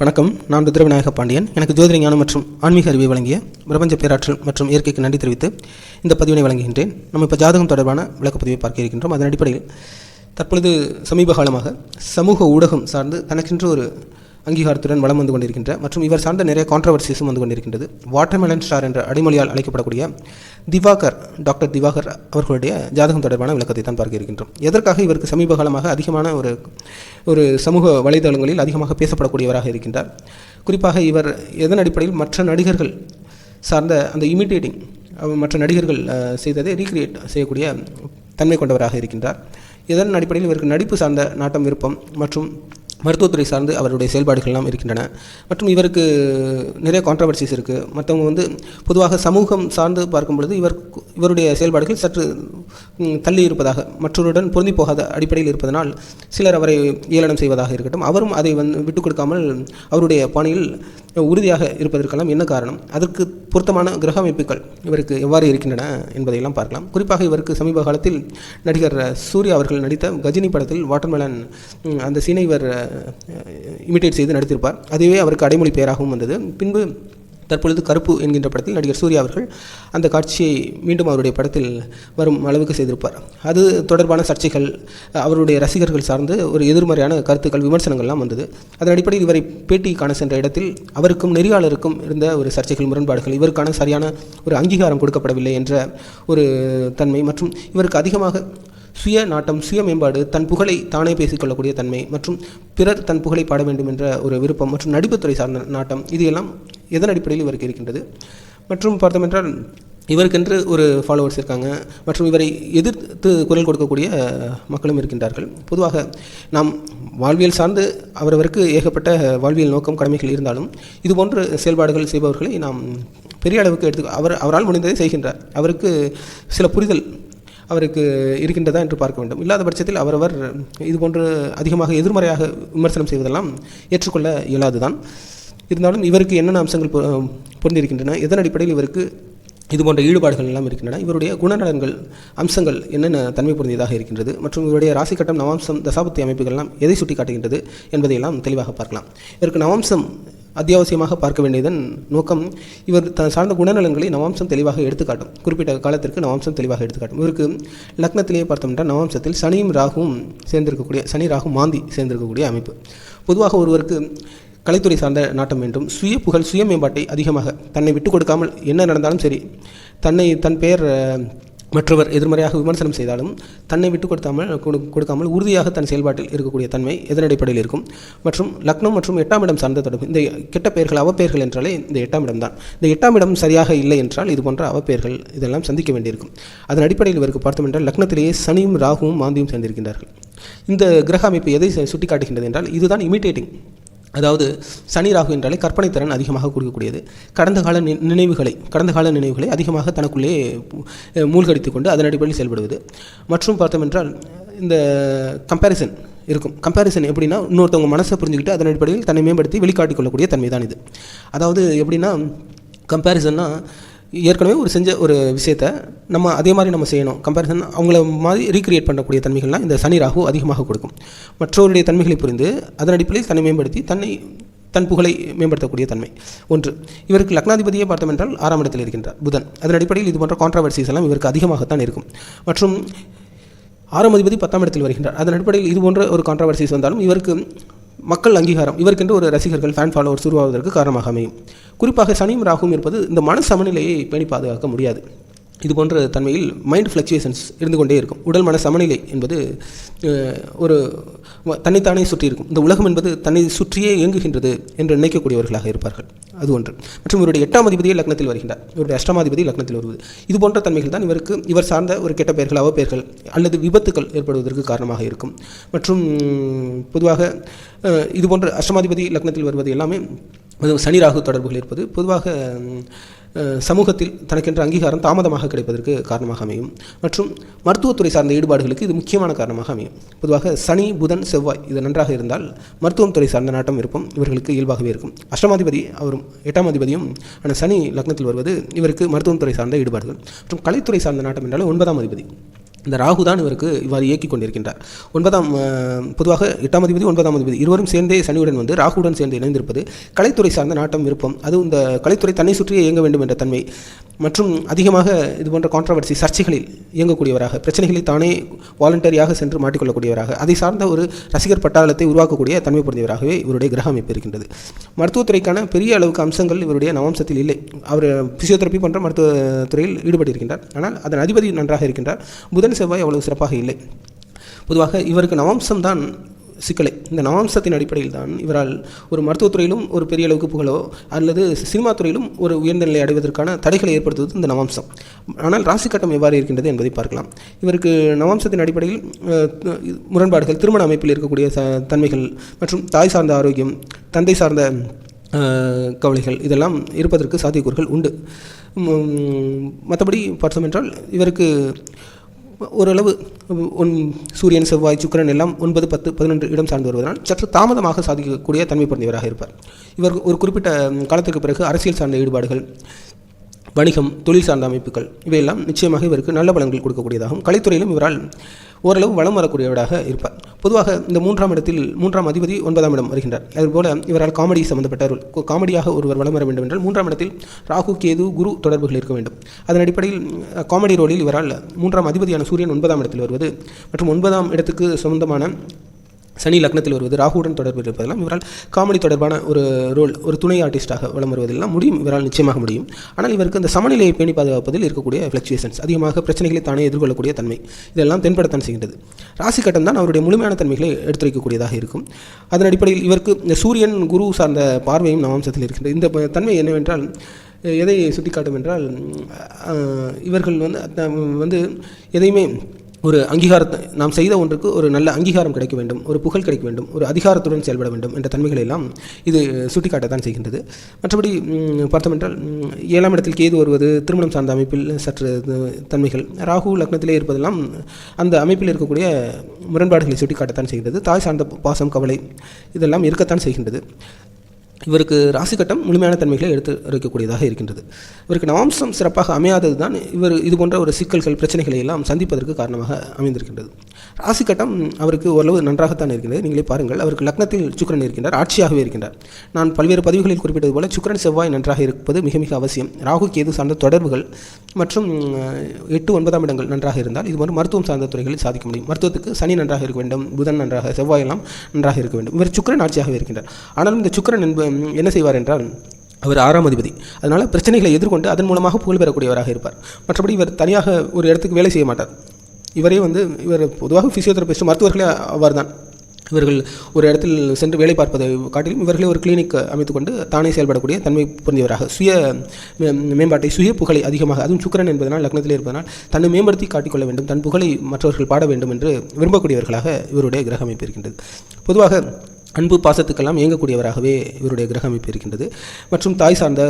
வணக்கம். நான் ருத்ரவிநாயக பாண்டியன். எனக்கு ஜோதிட ஞானம் மற்றும் ஆன்மீக அறிவை வழங்கிய பிரபஞ்ச பேராற்றல் மற்றும் இயற்கைக்கு நன்றி தெரிவித்து இந்த பதிவினை வழங்குகின்றேன். நம்ம இப்போ ஜாதகம் தொடர்பான விளக்கப்பதிவை பார்க்க இருக்கின்றோம். அதன் அடிப்படையில் தற்பொழுது சமீப காலமாக சமூக ஊடகம் சார்ந்து தனக்கென்று ஒரு அங்கீகாரத்துடன் வளம் வந்து கொண்டிருக்கின்ற மற்றும் இவர் சார்ந்த நிறைய கான்ட்ரவர்சிஸும் வந்து கொண்டிருக்கின்றது. வாட்டர்மெலன் ஸ்டார் என்ற அடிமொழியால் அழைக்கப்படக்கூடிய திவாகர் டாக்டர் திவாகர் அவர்களுடைய ஜாதகம் தொடர்பான விளக்கத்தை தான் பார்க்க இருக்கின்றோம். எதற்காக இவருக்கு சமீப காலமாக அதிகமான ஒரு ஒரு சமூக வலைதளங்களில் அதிகமாக பேசப்படக்கூடியவராக இருக்கின்றார்? குறிப்பாக இவர் எதன் அடிப்படையில் மற்ற நடிகர்கள் சார்ந்த அந்த இமிட்டேட்டிங் மற்ற நடிகர்கள் செய்ததை ரீக்ரியேட் செய்யக்கூடிய தன்மை கொண்டவராக இருக்கின்றார். இதன் அடிப்படையில் இவருக்கு நடிப்பு சார்ந்த நாட்டம் விருப்பம் மற்றும் மருத்துவத்துறை சார்ந்து அவருடைய செயல்பாடுகள்லாம் இருக்கின்றன. மற்றும் இவருக்கு நிறைய கான்ட்ரவர்சிஸ் இருக்குது மற்றவங்க வந்து பொதுவாக சமூகம் சார்ந்து பார்க்கும் பொழுது இவர் இவருடைய செயல்பாடுகள் சற்று தள்ளி இருப்பதாக மற்றவருடன் பொருந்தி போகாத அடிப்படையில் இருப்பதனால் சிலர் அவரை ஏளனம் செய்வதாக இருக்கட்டும். அவரும் அதை வந்து விட்டுக் கொடுக்காமல் அவருடைய பாணியில் உறுதியாக இருப்பதற்கெல்லாம் என்ன காரணம்? அதற்கு பொருத்தமான கிரக அமைப்புகள் இவருக்கு எவ்வாறு இருக்கின்றன என்பதையெல்லாம் பார்க்கலாம். குறிப்பாக இவருக்கு சமீப காலத்தில் நடிகர் சூர்யா அவர்கள் நடித்த கஜினி படத்தில் வாட்டர்மெலன் அந்த சீனை இவர் இமிட்டேட் செய்து நடித்திருப்பார். அதுவே அவருக்கு அடைமொழி பெயராகவும் வந்தது. பின்பு தற்பொழுது கருப்பு என்கின்ற படத்தில் நடிகர் சூர்யா அவர்கள் அந்த காட்சியை மீண்டும் அவருடைய படத்தில் வரும் அளவுக்கு செய்திருப்பார். அது தொடர்பான சர்ச்சைகள் அவருடைய ரசிகர்கள் சார்ந்து ஒரு எதிர்மறையான கருத்துக்கள் விமர்சனங்கள்லாம் வந்தது. அதன் அடிப்படையில் இவரை பேட்டி காண சென்ற இடத்தில் அவருக்கும் நெறியாளருக்கும் இருந்த ஒரு சர்ச்சைகள் முரண்பாடுகள் இவருக்கான சரியான ஒரு அங்கீகாரம் கொடுக்கப்படவில்லை என்ற ஒரு தன்மை மற்றும் இவருக்கு அதிகமாக சுய நாட்டம் சுய மேம்பாடு தன் புகழை தானே பேசிக்கொள்ளக்கூடிய தன்மை மற்றும் பிறர் தன் புகழை பாட வேண்டும் என்ற ஒரு விருப்பம் மற்றும் நடிப்புத்துறை சார்ந்த நாட்டம் இது எல்லாம் எதன் அடிப்படையில் இவருக்கு இருக்கின்றது? மற்றும் பார்த்தோம் என்றால் இவருக்கென்று ஒரு ஃபாலோவர்ஸ் இருக்காங்க மற்றும் இவரை எதிர்த்து குரல் கொடுக்கக்கூடிய மக்களும் இருக்கின்றார்கள். பொதுவாக நாம் வாழ்வியல் சார்ந்து அவரவருக்கு ஏகப்பட்ட வாழ்வியல் நோக்கம் கடமைகள் இருந்தாலும் இதுபோன்ற செயல்பாடுகள் செய்பவர்களை நாம் பெரிய அளவுக்கு எடுத்து அவர் அவரால் முடிந்ததை செய்கின்றார். அவருக்கு சில புரிதல் அவருக்கு இருக்கின்றதா என்று பார்க்க வேண்டும். இல்லாத பட்சத்தில் அவரவர் இது போன்று அதிகமாக எதிர்மறையாக விமர்சனம் செய்வதெல்லாம் ஏற்றுக்கொள்ள இயலாதுதான். இருந்தாலும் இவருக்கு என்னென்ன அம்சங்கள் பொ- பொருந்திருக்கின்றன எதன் அடிப்படையில் இவருக்கு இது போன்ற ஈடுபாடுகள் எல்லாம் இருக்கின்றன இவருடைய குணநலன்கள் அம்சங்கள் என்னென்ன தன்மை பொருந்தியதாக இருக்கின்றது மற்றும் இவருடைய ராசி கட்டம் நவாம்சம் தசாபத்தி அமைப்புகள்லாம் எதை சுட்டி காட்டுகின்றது என்பதையெல்லாம் தெளிவாக பார்க்கலாம். இவருக்கு நவாம்சம் அத்தியாவசியமாக பார்க்க வேண்டியதன் நோக்கம் இவர் தன் சார்ந்த குணநலன்களை நவாம்சம் தெளிவாக எடுத்துக்காட்டும். குறிப்பிட்ட காலத்திற்கு நவாம்சம் தெளிவாக எடுத்துக்காட்டும். இவருக்கு லக்னத்திலேயே பார்த்தோம்னா நவாம்சத்தில் சனியும் ராகுவும் சேர்ந்திருக்கக்கூடிய சனி ராகு மாந்தி சேர்ந்திருக்கக்கூடிய அமைப்பு. பொதுவாக ஒருவருக்கு கலைத்துறை சார்ந்த நாட்டம் என்றும் சுய புகழ் சுய மேம்பாட்டை அதிகமாக தன்னை விட்டு கொடுக்காமல் என்ன நடந்தாலும் சரி தன்னை தன் பெயர் மற்றவர் எதிர்மறையாக விமர்சனம் செய்தாலும் தன்னை விட்டு கொடுத்தாமல் கொடு- கொடுக்காமல் உறுதியாக தன் செயல்பாட்டில் இருக்கக்கூடிய தன்மை எதன் அடிப்படையில் இருக்கும்? மற்றும் லக்னம் மற்றும் எட்டாம் இடம் சார்ந்த தொடர்பு இந்த கெட்ட பெயர்கள் அவப்பெயர்கள் என்றாலே இந்த எட்டாம் இடம் தான். இந்த எட்டாம் இடம் சரியாக இல்லை என்றால் இது போன்ற அவப்பெயர்கள் இதெல்லாம் சந்திக்க வேண்டியிருக்கும். அதன் அடிப்படையில் இவருக்கு பார்த்தோம் என்றால் லக்னத்திலேயே சனியும் ராகுவும் மாந்தியும் சேர்ந்திருக்கின்றார்கள். இந்த கிரக அமைப்பு எதை சுட்டி காட்டுகின்றது என்றால் இதுதான் இமிட்டேட்டிங் அதாவது சனி ராகு என்றாலே கற்பனை திறன் அதிகமாக கொடுக்கக்கூடியது. கடந்த கால நினைவுகளை கடந்த கால நினைவுகளை அதிகமாக தனக்குள்ளே மூழ்கடித்து கொண்டு அதன் அடிப்படையில் செயல்படுவது. மற்றும் பார்த்தோம் என்றால் இந்த கம்பேரிசன் இருக்கும். கம்பேரிசன் எப்படின்னா இன்னொருத்தவங்க மனசை புரிஞ்சுக்கிட்டு அதன் அடிப்படையில் தன்னை மேம்படுத்தி வெளிக்காட்டிக் கொள்ளக்கூடிய தன்மை தான் இது. அதாவது எப்படின்னா கம்பேரிசன்னா ஏற்கனவே ஒரு செஞ்ச ஒரு விஷயத்த நம்ம அதே மாதிரி நம்ம செய்யணும். கம்பேரிசன் அவங்கள மாதிரி ரீக்ரியேட் பண்ணக்கூடிய தன்மைகள்லாம் இந்த சனி ராகு அதிகமாக கொடுக்கும். மற்றவருடைய தன்மைகளை புரிந்து அதன் அடிப்படையில் தன்னை மேம்படுத்தி தன்னை தன் புகழை மேம்படுத்தக்கூடிய தன்மை. ஒன்று இவருக்கு லக்னாதிபதியை பார்த்தோம் என்றால் ஆறாம் இடத்தில் இருக்கின்றார் புதன். அதன் அடிப்படையில் இது போன்ற கான்ட்ரவர்சிஸ் எல்லாம் இவருக்கு அதிகமாகத்தான் இருக்கும். மற்றும் ஆறாம் அதிபதி பத்தாம் இடத்தில் வருகின்றார். அதன் அடிப்படையில் இது போன்ற ஒரு கான்ட்ரவர்சிஸ் வந்தாலும் இவருக்கு மக்கள் அங்கீகாரம். இவருக்கென்று ஒரு ரசிகர்கள் ஃபேன் ஃபாலோவர்ஸ் உருவாவதற்கு காரணமாக அமையும். குறிப்பாக சனியும் ராகுவும் இருப்பது இந்த மன சமநிலையை பேணி பாதுகாக்க முடியாது. இது போன்ற தன்மையில் மைண்ட் ஃப்ளக்சுவேஷன்ஸ் இருந்து கொண்டே இருக்கும். உடல் மன சமநிலை என்பது ஒரு தன்னைத்தானே சுற்றி இருக்கும். இந்த உலகம் என்பது தன்னை சுற்றியே இயங்குகின்றது என்று நினைக்கக்கூடியவர்களாக இருப்பார்கள். அது ஒன்று. மற்றும் இவருடைய எட்டாம் அதிபதியை லக்னத்தில் வருகின்றார். இவருடைய அஷ்டமாதிபதி லக்னத்தில் வருவது. இது போன்ற தன்மைகள் தான் இவருக்கு இவர் சார்ந்த ஒரு கெட்ட பெயர்கள் அவப்பெயர்கள் அல்லது விபத்துக்கள் ஏற்படுவதற்கு காரணமாக இருக்கும். மற்றும் பொதுவாக இது போன்ற அஷ்டமாதிபதி லக்னத்தில் வருவது எல்லாமே அது சனி ராகு தொடர்புகள் இருப்பது பொதுவாக சமூகத்தில் தனக்கென்ற அங்கீகாரம் தாமதமாக கிடைப்பதற்கு காரணமாக அமையும். மற்றும் மருத்துவத்துறை சார்ந்த ஈடுபாடுகளுக்கு இது முக்கியமான காரணமாக அமையும். பொதுவாக சனி புதன் செவ்வாய் இது நன்றாக இருந்தால் மருத்துவம் துறை சார்ந்த நாட்டம் இருக்கும் இவர்களுக்கு இயல்பாகவே இருக்கும். அஷ்டமாதிபதி அவரும் எட்டாம் அதிபதியும் ஆனால் சனி லக்னத்தில் வருவது இவருக்கு மருத்துவம் துறை சார்ந்த ஈடுபாடுகள். மற்றும் கலைத்துறை சார்ந்த நாட்டம் என்றால் ஒன்பதாம் அதிபதி. இந்த ராகு தான் இவருக்கு இவ்வாறு இயக்கி கொண்டிருக்கின்றார். ஒன்பதாம் பொதுவாக எட்டாம் அதிபதி ஒன்பதாம் அதிபதி இருவரும் சேர்ந்தே சனியுடன் வந்து ராகுடன் சேர்ந்து இணைந்திருப்பது கலைத்துறை சார்ந்த நாட்டம் விருப்பம். அது இந்த கலைத்துறை தன்னை சுற்றியே இயங்க வேண்டும் என்ற தன்மை. மற்றும் அதிகமாக இது போன்ற கான்ட்ரவர்சி சர்ச்சைகளில் இயங்கக்கூடியவராக பிரச்சனைகளை தானே வாலண்டரியாக சென்று மாட்டிக்கொள்ளக்கூடியவராக அதை சார்ந்த ஒரு ரசிகர் பட்டாளத்தை உருவாக்கக்கூடிய தன்மை பொருந்தியவராகவே இவருடைய கிரக அமைப்பு இருக்கின்றது. மருத்துவத்துறைக்கான பெரிய அளவுக்கு அம்சங்கள் இவருடைய நவம்சத்தில் இல்லை. அவர் பிசியோதெரப்பி போன்ற மருத்துவ துறையில் ஈடுபட்டிருக்கின்றார். ஆனால் அதன் அதிபதி நன்றாக இருக்கின்றார். புதன் செவ்வாய் அவ்வளவு சிறப்பாக இல்லை. பொதுவாக இவருக்கு நவாம்சம் தான் சிக்கலை. இந்த நவாம்சத்தின் அடிப்படையில் தான் இவரால் ஒரு மருத்துவத்துறையிலும் ஒரு பெரிய அளவுக்கு புகழோ அல்லது சினிமா துறையிலும் ஒரு உயர்ந்த நிலை அடைவதற்கான தடைகளை ஏற்படுத்துவது இந்த நவாம்சம். ஆனால் ராசி கட்டம் எவ்வாறு இருக்கின்றது என்பதை பார்க்கலாம். இவருக்கு நவாம்சத்தின் அடிப்படையில் முரண்பாடுகள் திருமண அமைப்பில் இருக்கக்கூடிய ச தன்மைகள் மற்றும் தாய் சார்ந்த ஆரோக்கியம் தந்தை சார்ந்த கவலைகள் இதெல்லாம் இருப்பதற்கு சாத்தியக்கூறுகள் உண்டு. மற்றபடி பார்த்தோம் என்றால் இவருக்கு ஓரளவு ஒன் சூரியன் செவ்வாய் சுக்கரன் எல்லாம் ஒன்பது பத்து பதினொன்று இடம் சார்ந்து வருவதனால் சற்று தாமதமாக சாதிக்கக்கூடிய தன்மை பிறந்தவராக இருப்பார். இவர் ஒரு குறிப்பிட்ட காலத்துக்கு பிறகு அரசியல் சார்ந்த ஈடுபாடுகள் வணிகம் தொழில் சார்ந்த அமைப்புகள் இவையெல்லாம் நிச்சயமாக இவருக்கு நல்ல பலன்கள் கொடுக்கக்கூடியதாகும் கலைத்துறையிலும் இவரால் ஓரளவு வளம் வரக்கூடியவராக இருப்பார். பொதுவாக இந்த மூன்றாம் இடத்தில் மூன்றாம் அதிபதி ஒன்பதாம் இடம் வருகின்றார். அதுபோல இவரால் காமெடி சம்பந்தப்பட்ட ரோல் காமெடியாக ஒருவர் வளம் வர வேண்டும் என்றால் மூன்றாம் இடத்தில் ராகு கேது குரு தொடர்புகள் இருக்க வேண்டும். அதன் அடிப்படையில் காமெடி ரோலில் இவரால் மூன்றாம் அதிபதியான சூரியன் ஒன்பதாம் இடத்தில் வருவது மற்றும் ஒன்பதாம் இடத்துக்கு சொந்தமான சனி லக்னத்தில் வருவது ராகுவுடன் தொடர்பு இருப்பதெல்லாம் இவரால் காமெடி தொடர்பான ஒரு ரோல் ஒரு துணை ஆர்டிஸ்டாக வலம் வருவதெல்லாம் முடியும் இவரால் நிச்சயமாக முடியும். ஆனால் இவருக்கு அந்த சமநிலையை பேணி பாதுகாப்பதில் இருக்கக்கூடிய ஃப்ளக்சுவேஷன்ஸ் அதிகமாக பிரச்சனைகளை தானே எதிர்கொள்ளக்கூடிய தன்மை இதெல்லாம் தென்படத்தான் செய்கின்றது. ராசி கட்டம் தான் அவருடைய முழுமையான தன்மைகளை எடுத்துரைக்கக்கூடியதாக இருக்கும். அதன் அடிப்படையில் இவருக்கு இந்த சூரியன் குரு சார்ந்த பார்வையும் நவாம்சத்தில் இருக்கின்றது. இந்த தன்மை என்னவென்றால் எதை சுட்டிக்காட்டும் என்றால் இவர்கள் வந்து வந்து எதையுமே ஒரு அங்கீகாரத்தை நாம் செய்த ஒன்றுக்கு ஒரு நல்ல அங்கீகாரம் கிடைக்க வேண்டும் ஒரு புகழ் கிடைக்க வேண்டும் ஒரு அதிகாரத்துடன் செயல்பட வேண்டும் என்ற தன்மைகளை எல்லாம் இது சுட்டிக்காட்டத்தான் செய்கின்றது. மற்றபடி பார்த்தமென்றால் ஏழாம் இடத்தில் கேது வருவது திருமணம் சார்ந்த அமைப்பில் சற்று தன்மைகள். ராகு லக்னத்திலே இருப்பதெல்லாம் அந்த அமைப்பில் இருக்கக்கூடிய முரண்பாடுகளை சுட்டிக்காட்டத்தான் செய்கின்றது. தாய் சார்ந்த பாசம் கவலை இதெல்லாம் இருக்கத்தான் செய்கின்றது. இவருக்கு ராசி கட்டம் முழுமையான தன்மைகளை எடுத்து வைக்கக்கூடியதாக இருக்கின்றது. இவருக்கு நவாம்சம் சிறப்பாக அமையாதது தான் இவர் இது போன்ற ஒரு சிக்கல்கள் பிரச்சனைகளை எல்லாம் சந்திப்பதற்கு காரணமாக அமைந்திருக்கின்றது. ராசி கட்டம் அவருக்கு ஓரளவு நன்றாகத்தான் இருக்கின்றது நீங்களே பாருங்கள் அவருக்கு லக்னத்தில் சுக்கிரன் இருக்கின்றார் ஆட்சியாகவே இருக்கின்றார். நான் பல்வேறு பதிவுகளில் குறிப்பிட்டது போல சுக்கிரன் செவ்வாய் நன்றாக இருப்பது மிக மிக அவசியம். ராகு கேது சார்ந்த தொடர்புகள் மற்றும் எட்டு ஒன்பதாம் இடங்கள் நன்றாக இருந்தால் இது போன்ற மருத்துவம் சார்ந்த துறைகளில் சாதிக்க முடியும். மருத்துவத்துக்கு சனி நன்றாக இருக்க வேண்டும் புதன் நன்றாக செவ்வாய் எல்லாம் நன்றாக இருக்க வேண்டும். இவர் சுக்கரன் ஆட்சியாகவே இருக்கின்றார். ஆனாலும் இந்த சுக்கிரன் என்ப என்ன செய்வார் என்றால் அவர் ஆறாம் அதிபதி. அதனால் பிரச்சனைகளை எதிர்கொண்டு அதன் மூலமாக புகழ் பெறக்கூடியவராக இருப்பார். மற்றபடி இவர் தனியாக ஒரு இடத்துக்கு வேலை செய்ய மாட்டார். இவரே வந்து இவர் பொதுவாக ஃபிசியோதெரபிஸ்ட் மருத்துவர்களே அவர் தான் இவர்கள் ஒரு இடத்தில் சென்று வேலை பார்ப்பதை காட்டிலும் இவர்களே ஒரு கிளினிக் அமைத்துக்கொண்டு தானே செயல்படக்கூடிய தன்மை புரிந்தவராக சுய மே- மேம்பாட்டை சுய புகழை அதிகமாக அதுவும் சுக்கரன் என்பதனால் லக்னத்திலே இருப்பதனால் தன்னை மேம்படுத்தி காட்டிக்கொள்ள வேண்டும் தன் புகழை மற்றவர்கள் பாட வேண்டும் என்று விரும்பக்கூடியவர்களாக இவருடைய கிரக அமைப்பு இருக்கின்றது பொதுவாக அன்பு பாசத்துக்கெல்லாம் இயங்கக்கூடியவராகவே இவருடைய கிரக அமைப்பு இருக்கின்றது. மற்றும் தாய் சார்ந்த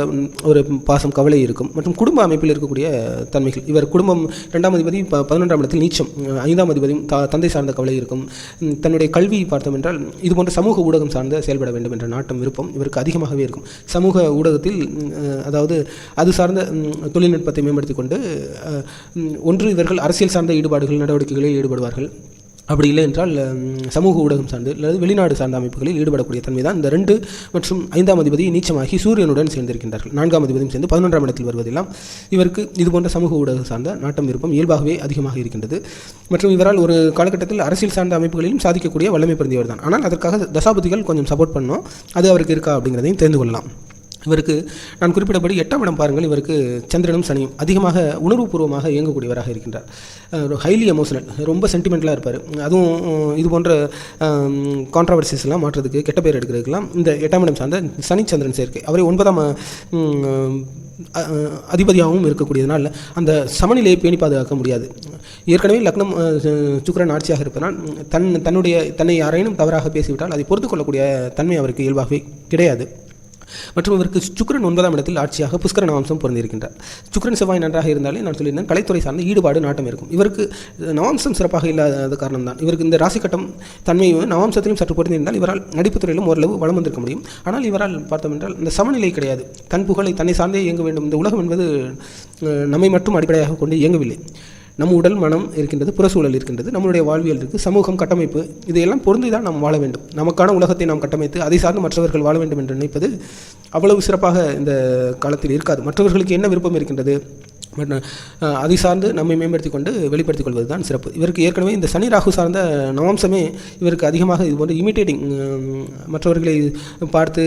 ஒரு பாசம் கவலை இருக்கும். மற்றும் குடும்ப அமைப்பில் இருக்கக்கூடிய தன்மைகள். இவர் குடும்பம் இரண்டாம் அதிபதி ப பதினொன்றாம் இடத்தில் நீச்சம் ஐந்தாம் அதிபதியும் த தந்தை சார்ந்த கவலை இருக்கும். தன்னுடைய கல்வி பார்த்தோம் என்றால் இது போன்ற சமூக ஊடகம் சார்ந்த செயல்பட வேண்டும் என்ற நாட்டம் விருப்பம் இவருக்கு அதிகமாகவே இருக்கும். சமூக ஊடகத்தில் அதாவது அது சார்ந்த தொழில்நுட்பத்தை மேம்படுத்தி கொண்டு ஒன்று இவர்கள் அரசியல் சார்ந்த ஈடுபாடுகள் நடவடிக்கைகளில் ஈடுபடுவார்கள். அப்படி இல்லை என்றால் சமூக ஊடகம் சார்ந்து அல்லது வெளிநாடு சார்ந்த அமைப்புகளில் ஈடுபடக்கூடிய தன்மை தான் இந்த ரெண்டு மற்றும் ஐந்தாம் அதிபதி நீச்சமாகி சூரியனுடன் சேர்ந்திருக்கின்றார்கள். நான்காம் அதிபதியும் சேர்ந்து பதினொன்றாம் இடத்தில் வருவதெல்லாம் இவருக்கு இதுபோன்ற சமூக ஊடகம் சார்ந்த நாட்டம் விருப்பம் இயல்பாகவே அதிகமாக இருக்கின்றது. மற்றும் இவரால் ஒரு காலகட்டத்தில் அரசியல் சார்ந்த அமைப்புகளிலும் சாதிக்கக்கூடிய வல்லமை பிறந்தவர் தான். ஆனால் அதற்காக தசாபதிகள் கொஞ்சம் சப்போர்ட் பண்ணோம் அது அவருக்கு இருக்கா அப்படிங்கிறதையும் தெரிந்து கொள்ளலாம். இவருக்கு நான் குறிப்பிட்டபடி எட்டாம் இடம் பாருங்கள். இவருக்கு சந்திரனும் சனியும் அதிகமாக உணர்வுபூர்வமாக இயங்கக்கூடியவராக இருக்கின்றார். ஒரு ஹைலி எமோஷனல் ரொம்ப சென்டிமெண்டலாக இருப்பார். அதுவும் இது போன்ற கான்ட்ரவர்சிஸ்லாம் மாற்றுறதுக்கு கெட்ட பேர் எடுக்கிறதுக்கெல்லாம் இந்த எட்டாம் இடம் சார்ந்த சனிச்சந்திரன் சேர்க்கை. அவரை ஒன்பதாம் அதிபதியாகவும் இருக்கக்கூடியதனால் அந்த சமநிலையை பேணி பாதுகாக்க முடியாது. ஏற்கனவே லக்னம் சுக்கரன் சுக்கிரன் ஆட்சியாக இருப்பதனால் தன் தன்னுடைய தன்னை யாரேனும் தவறாக பேசிவிட்டால் அதை பொறுத்து கொள்ளக்கூடிய தன்மை அவருக்கு இயல்பாகவே கிடையாது. மற்றும் இவருக்கு சுக்கரன் ஒன்பதாம் இடத்தில் ஆட்சியாக புஷ்கர நவாம்சம் பொருந்திருக்கின்றார் சுக்கரன் செவ்வாய் நன்றாக இருந்தாலே நான் சொல்லியிருந்தேன் கலைத்துறை சார்ந்த ஈடுபாடு நாட்டம் இருக்கும். இவருக்கு நவாம்சம் சிறப்பாக இல்லாத காரணம் தான் இவருக்கு இந்த ராசிக்கட்டம் தன்மையும் நவாம்சத்திலும் சற்று பொருந்திருந்தால் இவரால் நடிப்பு துறையிலும் ஓரளவு வளம் வந்திருக்க முடியும். ஆனால் இவரால் பார்த்தோம் என்றால் இந்த சமநிலை கிடையாது. தன் புகழை தன்னை சார்ந்தே இயங்க வேண்டும். இந்த உலகம் என்பது நம்மை மட்டும் அடிப்படையாக கொண்டு இயங்கவில்லை. நம் உடல் மனம் இருக்கின்றது புறசூழல் இருக்கின்றது நம்மளுடைய வாழ்வியல் இருக்குது சமூகம் கட்டமைப்பு இதையெல்லாம் பொருந்தி தான் நாம் வாழ வேண்டும். நமக்கான உலகத்தை நாம் கட்டமைத்து அதை சார்ந்து மற்றவர்கள் வாழ வேண்டும் என்று நினைப்பது அவ்வளவு சிறப்பாக இந்த காலத்தில் இருக்காது. மற்றவர்களுக்கு என்ன விருப்பம் இருக்கின்றது? பட் அதை சார்ந்து நம்மை மேம்படுத்திக் கொண்டு வெளிப்படுத்திக் கொள்வது தான் சிறப்பு. இவருக்கு ஏற்கனவே இந்த சனி ராகு சார்ந்த நவாம்சமே இவருக்கு அதிகமாக இது போன்ற இமிட்டேட்டிங் மற்றவர்களை பார்த்து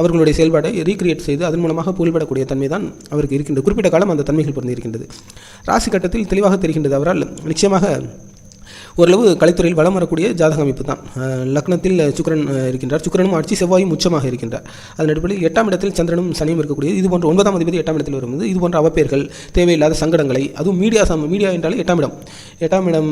அவர்களுடைய செயல்பாடை ரீக்ரியேட் செய்து அதன் மூலமாக புகழ்படக்கூடிய தன்மை தான் அவருக்கு இருக்கின்றது குறிப்பிட்ட காலம் அந்த தன்மைகள் பிறந்திருக்கின்றது ராசி கட்டத்தில் தெளிவாக தெரிகின்றது அவரால். நிச்சயமாக ஓரளவு கலைத்துறையில் வளம் வரக்கூடிய ஜாதக அமைப்பு தான். லக்னத்தில் சுக்கிரன் இருக்கின்றார். சுக்கரனும் ஆட்சி செவ்வாயும் உச்சமாக இருக்கின்றார். அதன் அடிப்படையில் எட்டாம் இடத்தில் சந்திரனும் சனியும் இருக்கக்கூடிய இது போன்ற ஒன்பதாம் அதிபதி எட்டாம் இடத்தில் வரும்போது இது போன்ற அவப்பெயர்கள் தேவையில்லாத சங்கடங்களை அதுவும் மீடியா சம் மீடியா என்றாலே எட்டாம் இடம். எட்டாம் இடம்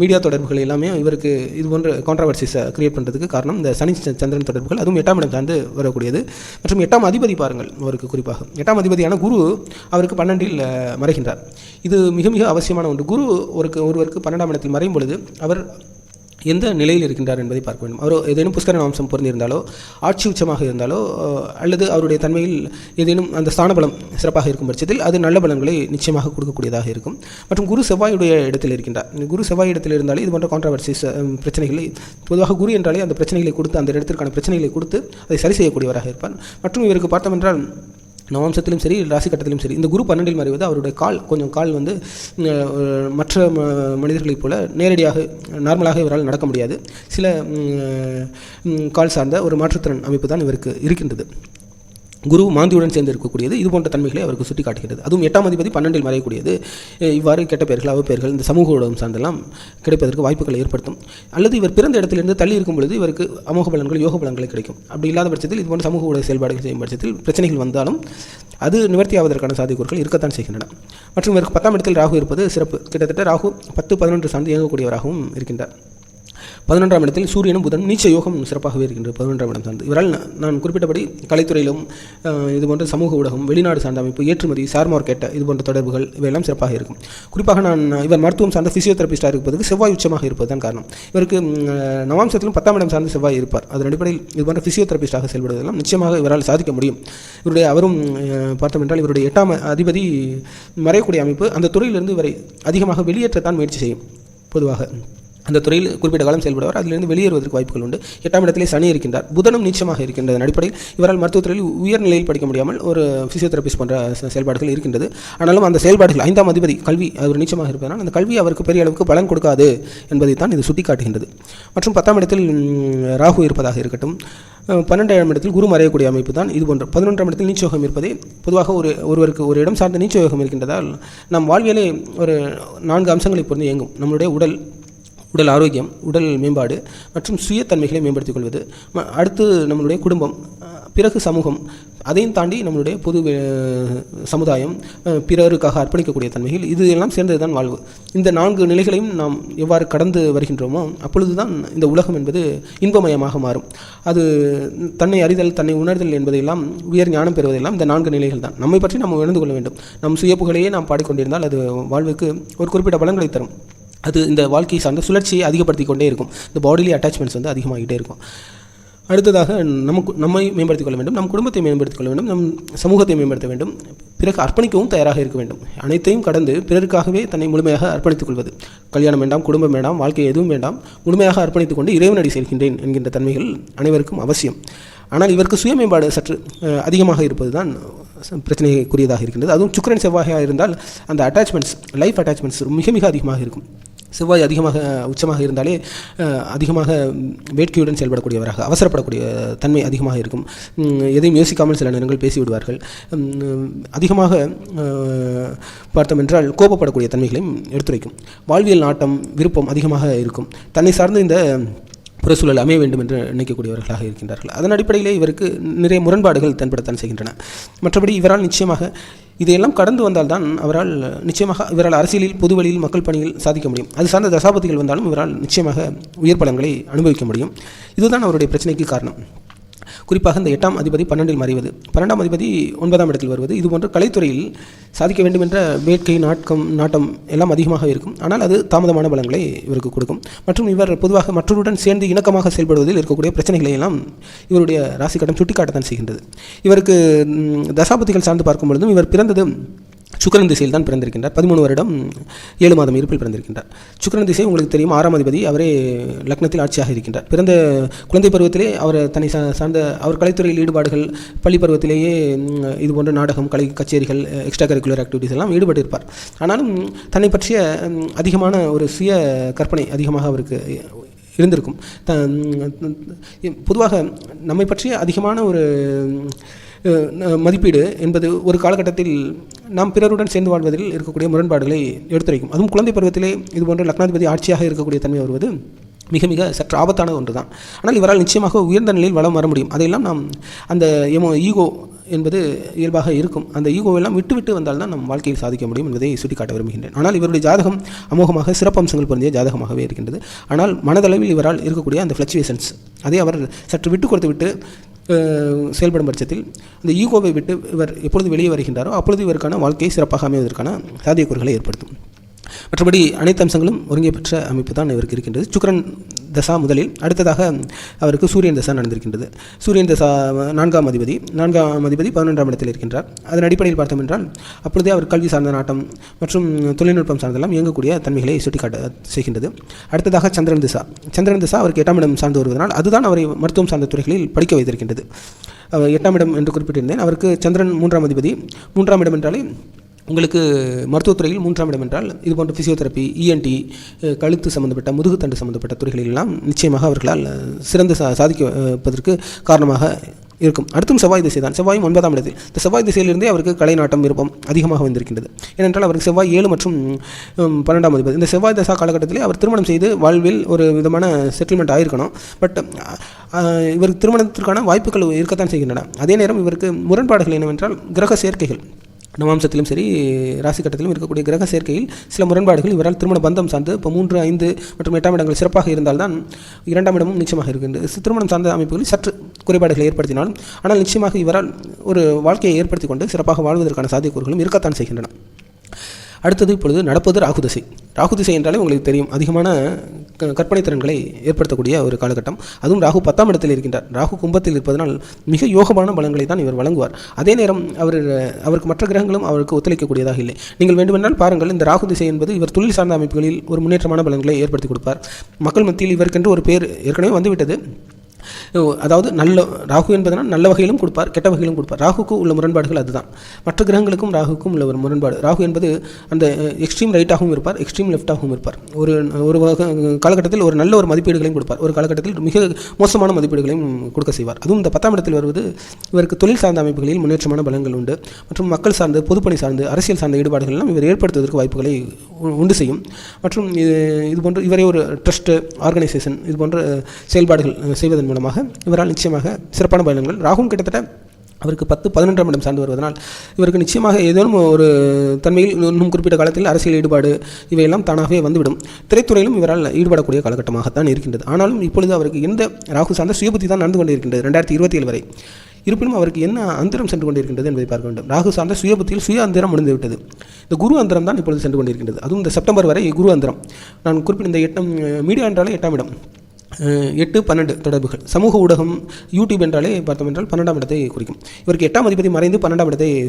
மீடியா தொடர்புகள் எல்லாமே இவருக்கு இது போன்ற கான்ட்ரவர்சிஸை கிரியேட் பண்ணுறதுக்கு காரணம். இந்த சனி சந்திரன் தொடர்புகள் அதுவும் எட்டாம் இடம் சார்ந்து வரக்கூடியது. மற்றும் எட்டாம் அதிபதி பாருங்கள் அவருக்கு குறிப்பாக. எட்டாம் அதிபதியான குரு அவருக்கு பன்னெண்டில் மறைகின்றார். இது மிக மிக அவசியமான ஒன்று. குரு ஒருக்கு ஒருவருக்கு பன்னெண்டாம் இடத்தில் மறையும் பொழுது அவர் எந்த நிலையில் இருக்கின்றார் என்பதை பார்க்க வேண்டும். அவர் ஏதேனும் புஷ்கரன் அம்சம் பொருந்திருந்தாலோ ஆட்சி உச்சமாக இருந்தாலோ அல்லது அவருடைய தன்மையில் ஏதேனும் அந்த ஸ்தான பலம் சிறப்பாக இருக்கும் பட்சத்தில் அது நல்ல பலன்களை நிச்சயமாக கொடுக்கக்கூடியதாக இருக்கும். மற்றும் குரு செவ்வாயுடைய இடத்தில் இருக்கின்றார். குரு செவ்வாய் இடத்தில் இருந்தாலே இது போன்ற கான்ட்ரவர்சிஸ் பிரச்சனைகளை பொதுவாக குரு என்றாலே அந்த பிரச்சனைகளை கொடுத்து அந்த இடத்திற்கான பிரச்சனைகளை கொடுத்து அதை சரி செய்யக்கூடியவராக இருப்பார். மற்றும் இவருக்கு பார்த்தோம் என்றால் நவம்சத்திலும் சரி ராசி கட்டத்திலும் சரி இந்த குரு பன்னெண்டில் மறைவது அவருடைய கால் கொஞ்சம் கால் வந்து மற்ற ம- மனிதர்களைப் போல நேரடியாக நார்மலாக இவரால் நடக்க முடியாது. சில கால் சார்ந்த ஒரு மாற்றுத்திறன் அமைப்பு தான் இவருக்கு இருக்கின்றது. குரு மாந்தியுடன் சேர்ந்து இருக்கக்கூடியது இது போன்ற தன்மைகளை அவருக்கு சுட்டி காட்டுகிறது அதுவும் எட்டாம் அதிபதி பன்னெண்டில் மறையக்கூடியது. இவ்வாறு கெட்ட பெயர்கள் அவப்பெயர்கள் இந்த சமூக ஊடகம் சார்ந்தெல்லாம் கிடைப்பதற்கு வாய்ப்புகளை ஏற்படுத்தும். அல்லது இவர் பிறந்த இடத்திலிருந்து தள்ளி இருக்கும் பொழுது இவருக்கு அமோக பலன்கள் யோக பலன்கள் கிடைக்கும். அப்படி இல்லாத பட்சத்தில் இது போன்ற சமூக ஊடக செயல்பாடுகள் செய்யும் பட்சத்தில் பிரச்சனைகள் வந்தாலும் அது நிவர்த்தி ஆவதற்கான சாத்தியக்கூறுகள் இருக்கத்தான் செய்கின்றன. மற்றும் இவருக்கு பத்தாம் இடத்தில் ராகு இருப்பது சிறப்பு. கிட்டத்தட்ட ராகு பத்து பதினொன்று சார்ந்து இயங்கக்கூடியவராகவும் இருக்கின்றார். பதினொன்றாம் இடத்தில் சூரியனும் புதன் நீச்ச யோகம் சிறப்பாகவே இருக்கின்றது பதினொன்றாம் இடம் சார்ந்து. இவரால் நான் குறிப்பிட்டபடி கலைத்துறையிலும் இதுபோன்ற இது போன்ற சமூக ஊடகம் வெளிநாடு சார்ந்த அமைப்பு ஏற்றுமதி ஷேர் மார்க்கெட் இது போன்ற தொடர்புகள் இவையெல்லாம் சிறப்பாக இருக்கும். குறிப்பாக நான் இவர் மருத்துவம் சார்ந்த ஃபிசியோதெரபிஸ்டாக இருப்பதற்கு செவ்வாய் உச்சமாக இருப்பது தான் காரணம். இவருக்கு நவாம்சத்திலும் பத்தாம் இடம் சார்ந்த செவ்வாய் இருப்பார். அதன் அடிப்படையில் இது போன்ற ஃபிசியோதெரபிஸ்டாக செயல்படுவதெல்லாம் நிச்சயமாக இவரால் சாதிக்க முடியும். இவருடைய அவரும் பார்த்தோம் என்றால் இவருடைய எட்டாம் அதிபதி மறையக்கூடிய அமைப்பு அந்த துறையிலிருந்து இவரை அதிகமாக வெளியேற்றத்தான் முயற்சி செய்யும் பொதுவாக. அந்த துறையில் குறிப்பிட்ட காலம் செயல்படுவார். அதிலிருந்து வெளியேறுவதற்கு வாய்ப்புகள் உண்டு. எட்டாம் இடத்திலே சனி இருக்கின்றார். புதனும் நீச்சமாக இருக்கின்றதன் அடிப்படையில் இவரால் மருத்துவத்துறையில் உயர்நிலையில் படிக்க முடியாமல் ஒரு ஃபிசியோதெரபிஸ்ட் போன்ற செயல்பாடுகள் இருக்கின்றது. ஆனாலும் அந்த செயல்பாடுகள் ஐந்தாம் அதிபதி கல்வி அவர் நீச்சமாக இருப்பதனால் அந்த கல்வி அவருக்கு பெரிய அளவுக்கு பலன் கொடுக்காது என்பதைத்தான் இது சுட்டிக்காட்டுகின்றது. மற்றும் பத்தாம் இடத்தில் ராகு இருப்பதாக இருக்கட்டும். பன்னெண்டாம் இடத்தில் குரு மறையக்கூடிய அமைப்பு தான் இது போன்ற. பதினொன்றாம் இடத்தில் நீச்சயோகம் இருப்பதே பொதுவாக ஒரு ஒருவருக்கு ஒரு இடம் சார்ந்த நீச்சயோகம் இருக்கின்றதால் நம் வாழ்வியலே ஒரு நான்கு அம்சங்களை பொறுத்து இயங்கும். நம்மளுடைய உடல் உடல் ஆரோக்கியம் உடல் மேம்பாடு மற்றும் சுயத்தன்மைகளை மேம்படுத்திக் கொள்வது. ம- அடுத்து நம்மளுடைய குடும்பம் பிறகு சமூகம். அதையும் தாண்டி நம்மளுடைய பொது சமுதாயம் பிறருக்காக அர்ப்பணிக்கக்கூடிய தன்மைகள் இது எல்லாம் சேர்ந்தது தான் வாழ்வு. இந்த நான்கு நிலைகளையும் நாம் எவ்வாறு கடந்து வருகின்றோமோ அப்பொழுதுதான் இந்த உலகம் என்பது இன்பமயமாக மாறும். அது தன்னை அறிதல் தன்னை உணர்தல் என்பதையெல்லாம் உயர் ஞானம் பெறுவதெல்லாம் இந்த நான்கு நிலைகள் தான் நம்மை பற்றி நாம் உணர்ந்து கொள்ள வேண்டும். நம் சுய புகழையே நாம் பாடிக்கொண்டிருந்தால் அது வாழ்வுக்கு ஒரு குறிப்பிட்ட பலன்களை தரும். அது இந்த வாழ்க்கை சார்ந்த சுழற்சியை அதிகப்படுத்தி கொண்டே இருக்கும். இந்த பாடிலி அட்டாச்மெண்ட்ஸ் வந்து அதிகமாகிட்டே இருக்கும். அடுத்ததாக நமக்கு நம்மை மேம்படுத்திக் கொள்ள வேண்டும் நம் குடும்பத்தை மேம்படுத்திக் கொள்ள வேண்டும் நம் சமூகத்தை மேம்படுத்த வேண்டும் பிறகு அர்ப்பணிக்கவும் தயாராக இருக்க வேண்டும். அனைத்தையும் கடந்து பிறருக்காகவே தன்னை முழுமையாக அர்ப்பணித்துக் கொள்வது. கல்யாணம் வேண்டாம் குடும்பம் வேண்டாம் வாழ்க்கை எதுவும் வேண்டாம் முழுமையாக அர்ப்பணித்துக் கொண்டு இறைவனடி செல்கின்றேன் என்கின்ற தன்மைகள் அனைவருக்கும் அவசியம். ஆனால் இவருக்கு சுய மேம்பாடு சற்று அதிகமாக இருப்பது தான் பிரச்சனைக்குரியதாக இருக்கின்றது. அதுவும் சுக்கரன் செவ்வாயாக இருந்தால் அந்த அட்டாச்மெண்ட்ஸ் லைஃப் அட்டாச்மெண்ட்ஸ் மிக மிக அதிகமாக இருக்கும். செவ்வாய் அதிகமாக உச்சமாக இருந்தாலே அதிகமாக வேட்கையுடன் செயல்படக்கூடியவராக அவசரப்படக்கூடிய தன்மை அதிகமாக இருக்கும். எதையும் யோசிக்காமல் சில நேரங்கள் பேசிவிடுவார்கள். அதிகமாக பார்த்தோம் என்றால் கோபப்படக்கூடிய தன்மைகளையும் எடுத்துரைக்கும். வாழ்வியல் நாட்டம் விருப்பம் அதிகமாக இருக்கும். தன்னை சார்ந்த இந்த புறச்சூழல் அமைய வேண்டும் என்று நினைக்கக்கூடியவர்களாக இருக்கின்றார்கள். அதன் அடிப்படையிலே இவருக்கு நிறைய முரண்பாடுகள் தென்படத்தான் செய்கின்றன. மற்றபடி இவரால் நிச்சயமாக இதையெல்லாம் கடந்து வந்தால்தான் அவரால் நிச்சயமாக இவரால் அரசியலில் பொது வழியில் மக்கள் பணியில் சாதிக்க முடியும். அது சார்ந்த தசாபதிகள் வந்தாலும் இவரால் நிச்சயமாக உயர் பலன்களை அனுபவிக்க முடியும். இதுதான் அவருடைய பிரச்சனைக்கு காரணம். குறிப்பாக இந்த எட்டாம் அதிபதி பன்னெண்டில் மறைவது. பன்னெண்டாம் அதிபதி ஒன்பதாம் இடத்தில் வருவது. இதுபோன்ற கலைத்துறையில் சாதிக்க வேண்டும் என்ற வேட்கை நாட்கம் நாட்டம் எல்லாம் அதிகமாக இருக்கும். ஆனால் அது தாமதமான பலங்களை இவருக்கு கொடுக்கும். மற்றும் இவர் பொதுவாக மற்றவருடன் சேர்ந்து இணக்கமாக செயல்படுவதில் இருக்கக்கூடிய பிரச்சனைகளை எல்லாம் இவருடைய ராசி கட்டம் சுட்டிக்காட்டத்தான் செய்கின்றது. இவருக்கு தசாபதிகள் சார்ந்து பார்க்கும் பொழுதும் இவர் பிறந்தது சுக்கரன் திசையில் தான் பிறந்திருக்கின்றார். பதிமூணு வருடம் ஏழு மாதம் இருப்பில் பிறந்திருக்கின்றார். சுக்கரன் திசை உங்களுக்கு தெரியும் ஆறாம் அதிபதி அவரே லக்னத்தில் ஆட்சியாக இருக்கின்றார். பிறந்த குழந்தை பருவத்திலே அவர் தன்னை சா- சார்ந்த அவர் கலைத்துறையில் ஈடுபாடுகள் பள்ளி பருவத்திலேயே இது போன்ற நாடகம் கலை கச்சேரிகள் எக்ஸ்ட்ரா கரிக்குலர் ஆக்டிவிட்டீஸ் எல்லாம் ஈடுபட்டிருப்பார். ஆனாலும் தன்னை பற்றிய அதிகமான ஒரு சுய கற்பனை அதிகமாக அவருக்கு இருந்திருக்கும். த- பொதுவாக நம்மை பற்றிய அதிகமான ஒரு மதிப்பீடு என்பது ஒரு காலகட்டத்தில் நாம் பிறருடன் சேர்ந்து வாழ்வதில் இருக்கக்கூடிய முரண்பாடுகளை எடுத்துரைக்கும். அதுவும் குழந்தை பருவத்திலே இதுபோன்ற லக்னாதிபதி ஆட்சியாக இருக்கக்கூடிய தன்மை வருவது மிக மிக சற்று ஆபத்தான ஒன்று தான் ஆனால் இவரால் நிச்சயமாக உயர்ந்த நிலையில் வளம் வர முடியும். அதையெல்லாம் நாம் அந்த எமோ ஈகோ என்பது இயல்பாக இருக்கும். அந்த ஈகோவெல்லாம் விட்டு விட்டு வந்தால் தான் நம் வாழ்க்கையில் சாதிக்க முடியும் என்பதை சுட்டிக்காட்ட விரும்புகின்றேன். ஆனால் இவருடைய ஜாதகம் அமோகமாக சிறப்பம்சங்கள் பொருந்திய ஜாதகமாகவே இருக்கின்றது. ஆனால் மனதளவில் இவரால் இருக்கக்கூடிய அந்த ஃப்ளக்சுவேஷன்ஸ் அதை அவர் சற்று விட்டு கொடுத்து விட்டு செயல்படும் பட்சத்தில் அந்த ஈகோவை விட்டு இவர் எப்பொழுது வெளியே வருகின்றாரோ அப்பொழுது இவருக்கான வாழ்க்கையை சிறப்பாக அமைவதற்கான சாத்தியக்கூறுகளை ஏற்படுத்தும். மற்றபடி அனைத்து அம்சங்களும் ஒருங்கே பெற்ற அமைப்பு தான் இவருக்கு இருக்கின்றது. சுக்கரன் தசா முதலில் அடுத்ததாக அவருக்கு சூரியன் தசா நடந்திருக்கின்றது. சூரியன் தசா நான்காம் அதிபதி நான்காம் அதிபதி பதினொன்றாம் இடத்தில் இருக்கின்றார். அதன் அடிப்படையில் பார்த்தோம் என்றால் அப்பொழுதே அவர் கல்வி சார்ந்த நாட்டம் மற்றும் தொழில்நுட்பம் சார்ந்தெல்லாம் இயங்கக்கூடிய தன்மைகளை சுட்டிக்காட்ட செய்கின்றது. அடுத்ததாக சந்திரன் திசா. சந்திரன் திசா அவருக்கு எட்டாம் இடம் சார்ந்து வருவதனால் அதுதான் அவரை மருத்துவம் சார்ந்த துறைகளில் படிக்க வைத்திருக்கின்றது. அவர் எட்டாம் இடம் என்று குறிப்பிட்டிருந்தேன். அவருக்கு சந்திரன் மூன்றாம் அதிபதி. மூன்றாம் இடம் என்றாலே உங்களுக்கு மருத்துவத்துறையில் மூன்றாம் இடம் என்றால் இது போன்ற ஃபிசியோதெரப்பி இஎன்டி கழுத்து சம்பந்தப்பட்ட முதுகுத்தண்டு சம்பந்தப்பட்ட துறைகளிலெல்லாம் நிச்சயமாக அவர்களால் சிறந்து சா சாதிப்பதற்கு காரணமாக இருக்கும். அடுத்தும் செவ்வாய் திசை தான். செவ்வாயும் ஒன்பதாம் இடத்தில். இந்த செவ்வாய் திசையிலிருந்தே அவருக்கு கலை நாட்டம் விருப்பம் அதிகமாக வந்திருக்கின்றது. ஏனென்றால் அவருக்கு செவ்வாய் ஏழு மற்றும் பன்னெண்டாம் அதிபதி. இந்த செவ்வாய் தசா காலகட்டத்திலே அவர் திருமணம் செய்து வாழ்வில் ஒரு விதமான செட்டில்மெண்ட் ஆகிருக்கணும் பட் இவருக்கு திருமணத்திற்கான வாய்ப்புகள் இருக்கத்தான் செய்கின்றன. அதே நேரம் இவருக்கு முரண்பாடுகள் என்னவென்றால் கிரக சேர்க்கைகள். நவாம்சத்திலும் சரி ராசி கட்டத்திலும் இருக்கக்கூடிய கிரக சேர்க்கையில் சில முரண்பாடுகள் இவரால் திருமண பந்தம் சார்ந்து இப்போ மூன்று ஐந்து மற்றும் எட்டாம் இடங்கள் சிறப்பாக இருந்தால்தான் இரண்டாம் இடமும் நிச்சயமாக இருக்கின்றது. திருமணம் சார்ந்த அமைப்புகளில் சற்று குறைபாடுகளை ஏற்படுத்தினாலும் ஆனால் நிச்சயமாக இவரால் ஒரு வாழ்க்கையை ஏற்படுத்தி கொண்டு சிறப்பாக வாழ்வதற்கான சாத்தியக்கூறுகளும் இருக்கத்தான் செய்கின்றன. அடுத்தது இப்பொழுது நடப்பது ராகு திசை ராகு திசை என்றாலே உங்களுக்கு தெரியும் அதிகமான க- கற்பனை திறன்களை ஏற்படுத்தக்கூடிய ஒரு காலகட்டம். அதுவும் ராகு பத்தாம் இடத்தில் இருக்கின்றார். ராகு கும்பத்தில் இருப்பதனால் மிக யோகமான பலன்களை தான் இவர் வழங்குவார். அதே நேரம் அவர் அவருக்கு மற்ற கிரகங்களும் அவருக்கு ஒத்துழைக்கக்கூடியதாக இல்லை. நீங்கள் வேண்டுமென்றால் பாருங்கள் இந்த ராகு திசை என்பது இவர் தொழில் சார்ந்த அமைப்புகளில் ஒரு முன்னேற்றமான பலன்களை ஏற்படுத்தி கொடுப்பார். மக்கள் மத்தியில் இவருக்கென்று ஒரு பேர் ஏற்கனவே வந்துவிட்டது. அதாவது நல்ல ராகு என்பதனால் நல்ல வகையிலும் கொடுப்பார் கெட்ட வகையிலும் கொடுப்பார். ராகுக்கு உள்ள முரண்பாடுகள் அதுதான். மற்ற கிரகங்களுக்கும் ராகுக்கும் உள்ள ஒரு முரண்பாடு. ராகு என்பது அந்த எக்ஸ்ட்ரீம் ரைட்டாகவும் இருப்பார் எக்ஸ்ட்ரீம் லெஃப்டாகவும் இருப்பார். ஒரு ஒரு காலகட்டத்தில் ஒரு நல்ல ஒரு மதிப்பீடுகளையும் கொடுப்பார். ஒரு காலகட்டத்தில் மிக மோசமான மதிப்பீடுகளையும் கொடுக்க செய்வார். அதுவும் இந்த பத்தாம் இடத்தில் வருவது இவருக்கு தொழில் சார்ந்த அமைப்புகளில் முன்னேற்றமான பலங்கள் உண்டு. மற்றும் மக்கள் சார்ந்து பொதுப்பணி சார்ந்து அரசியல் சார்ந்த ஈடுபாடுகள்லாம் இவர் ஏற்படுத்துவதற்கு வாய்ப்புகளை உண்டு செய்யும். மற்றும் இது இது போன்ற இவரை ஒரு ட்ரஸ்ட்டு ஆர்கனைசேஷன் இது போன்ற செயல்பாடுகள் செய்வதன் மூலம் மூலமாக இவரால் நிச்சயமாக சிறப்பான பலன்கள் ராகும் கிட்டத்தட்ட அவருக்கு பத்து பதினொன்றாம் இடம் சார்ந்து வருவதனால் இவருக்கு நிச்சயமாக ஏதேனும் ஒரு தன்மையில் இன்னும் குறிப்பிட்ட காலத்தில் அரசியல் ஈடுபாடு இவையெல்லாம் தானாகவே வந்துவிடும். திரைத்துறையிலும் இவரால் ஈடுபடக்கூடிய காலகட்டமாகத்தான் இருக்கின்றது. ஆனாலும் இப்பொழுது அவருக்கு எந்த ராகு சார்ந்த சுயபுத்தி தான் நடந்து கொண்டிருக்கின்றது. ரெண்டாயிரத்தி இருபத்தி ஏழு வரை. இருப்பினும் அவருக்கு என்ன அந்தரம் சென்று கொண்டிருக்கின்றது என்பதை பார்க்க வேண்டும். ராகு சார்ந்த சுயபுத்தியில் சுய அந்தரம் முடிந்துவிட்டது இந்த குரு அந்தரம் தான் இப்பொழுது சென்று கொண்டிருக்கின்றது. அதுவும் இந்த செப்டம்பர் வரை குரு அந்தரம். நான் குறிப்பிட்ட இந்த எட்டம் மீடியா என்றாலே எட்டாம் இடம். எட்டு பன்னெண்டு தொடர்புகள். சமூக ஊடகம் யூடியூப் என்றாலே பார்த்தோம் என்றால் பன்னெண்டாம் இடத்தை குறிக்கும். இவருக்கு எட்டாம் அதிபதி மறைந்து பன்னெண்டாம் இடத்தை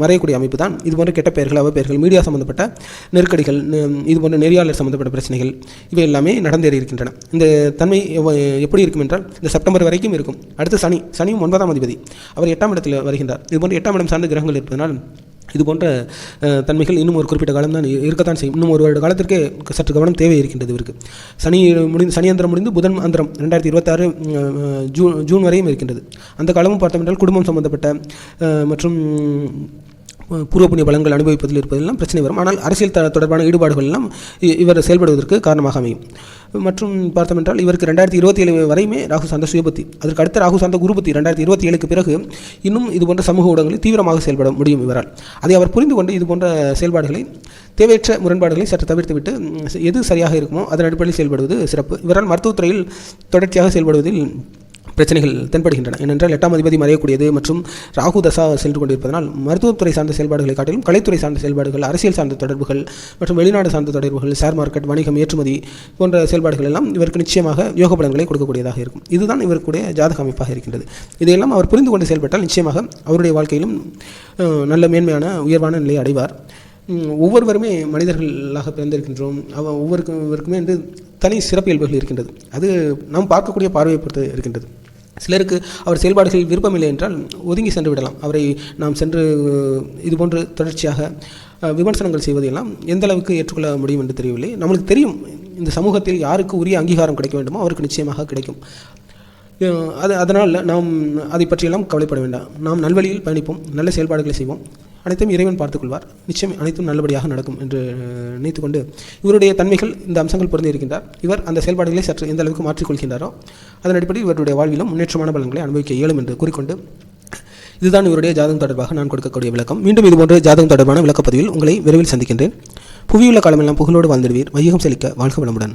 மறையக்கூடிய அமைப்பு தான். இது போன்ற கெட்ட பெயர்கள் அவ பெயர்கள் மீடியா சம்பந்தப்பட்ட நெருக்கடிகள் இது போன்ற நெறியாளர் சம்பந்தப்பட்ட பிரச்சனைகள் இவை எல்லாமே நடந்தேறி இருக்கின்றன. இந்த தன்மை எவ்வ- எப்படி இருக்கும் என்றால் இந்த செப்டம்பர் வரைக்கும் இருக்கும். அடுத்து சனி சனியும் ஒன்பதாம் அதிபதி. அவர் எட்டாம் இடத்தில் வருகின்றார். இது போன்ற எட்டாம் இடம் சார்ந்த கிரகங்கள் இருப்பதனால் இது போன்ற தன்மைகள் இன்னும் ஒரு குறிப்பிட்ட காலம் தான் இருக்கத்தான் செய்யும். இன்னும் ஒரு வருட காலத்திற்கே சற்று கவனம் தேவை இருக்கின்றது இவருக்கு. சனி முடிந்து சனி அந்தரம் முடிந்து புதன் அந்தரம் ரெண்டாயிரத்தி இருபத்தாறு ஜூன் ஜூன் வரையும் இருக்கின்றது. அந்த காலமும் பார்த்தோம் என்றால் குடும்பம் சம்பந்தப்பட்ட மற்றும் பூர்வ புண்ணிய பலன்கள் அனுபவிப்பதில் இருப்பதெல்லாம் பிரச்சனை வரும். ஆனால் அரசியல் த- தொடர்பான ஈடுபாடுகள் எல்லாம் இவர் செயல்படுவதற்கு காரணமாக அமையும். மற்றும் பார்த்தோம் என்றால் இவருக்கு ரெண்டாயிரத்தி இருபத்தி ஏழு வரையுமே ராகு சாந்த சுயபத்தி அதற்கு அடுத்த ராகு சாந்த குருபத்தி ரெண்டாயிரத்தி இருபத்தி ஏழுக்கு பிறகு இன்னும் இது போன்ற சமூக ஊடகங்களில் தீவிரமாக செயல்பட முடியும் இவரால். அதை அவர் புரிந்து கொண்டு இது போன்ற செயல்பாடுகளை தேவையற்ற முரண்பாடுகளை சற்று தவிர்த்துவிட்டு எது சரியாக இருக்குமோ அதன் அடிப்படையில் செயல்படுவது சிறப்பு. இவரால் மருத்துவத்துறையில் தொடர்ச்சியாக செயல்படுவதில் பிரச்சனைகள் தென்படுகின்றன. ஏனென்றால் எட்டாம் அதிபதி மறையக்கூடியது மற்றும் ராகு தசா சென்று கொண்டிருப்பதனால் மருத்துவத்துறை சார்ந்த செயல்பாடுகளை காட்டிலும் கலைத்துறை சார்ந்த செயல்பாடுகள் அரசியல் சார்ந்த தொடர்புகள் மற்றும் வெளிநாடு சார்ந்த தொடர்புகள் ஷேர் மார்க்கெட் வணிகம் ஏற்றுமதி போன்ற செயல்பாடுகள் எல்லாம் இவருக்கு நிச்சயமாக யோக பலன்களை கொடுக்கக்கூடியதாக இருக்கும். இதுதான் இவருக்குடைய ஜாதக அமைப்பாக இருக்கின்றது. இதையெல்லாம் அவர் புரிந்து கொண்டு செயல்பட்டால் நிச்சயமாக அவருடைய வாழ்க்கையிலும் நல்ல மேன்மையான உயர்வான நிலையை அடைவார். ஒவ்வொருவருமே மனிதர்களாக பிறந்திருக்கின்றோம். அவ இவருக்குமே வந்து தனி சிறப்பியல்புகள் இருக்கின்றது. அது நாம் பார்க்கக்கூடிய பார்வையை பொறுத்து இருக்கின்றது. சிலருக்கு அவர் செயல்பாடுகளில் விருப்பமில்லை என்றால் ஒதுங்கி சென்று விடலாம். அவரை நாம் சென்று இதுபோன்று தொடர்ச்சியாக விமர்சனங்கள் செய்வதெல்லாம் எந்த அளவுக்கு ஏற்றுக்கொள்ள முடியும் என்று தெரியவில்லை. நம்மளுக்கு தெரியும் இந்த சமூகத்தில் யாருக்கு உரிய அங்கீகாரம் கிடைக்க வேண்டுமோ அவருக்கு நிச்சயமாக கிடைக்கும். அது அதனால் நாம் அதை பற்றியெல்லாம் கவலைப்பட வேண்டாம். நாம் நல்வழியில் பயணிப்போம் நல்ல செயல்பாடுகளை செய்வோம். அனைத்தும் இறைவன் பார்த்துக்கொள்வார். நிச்சயம் அனைத்தும் நல்லபடியாக நடக்கும் என்று நினைத்துக்கொண்டு இவருடைய தன்மைகள் இந்த அம்சங்கள் பொருந்தி இருக்கின்றார் இவர் அந்த செயல்பாடுகளை சற்று எந்த அளவுக்கு மாற்றிக்கொள்கின்றாரோ அதன் அடிப்படையில் இவருடைய வாழ்விலும் முன்னேற்றமான பலன்களை அனுபவிக்க இயலும் என்று கூறிக்கொண்டு இதுதான் இவருடைய ஜாதகம் தொடர்பாக நான் கொடுக்கக்கூடிய விளக்கம். மீண்டும் இதுபோன்ற ஜாதகம் தொடர்பான விளக்கப்பதிவில் உங்களை விரைவில் சந்திக்கின்றேன். புவியுள்ள காலமெல்லாம் புகழோடு வாழ்ந்திடுவீர். வையகம் செழிக்க வாழ்க வளமுடன்.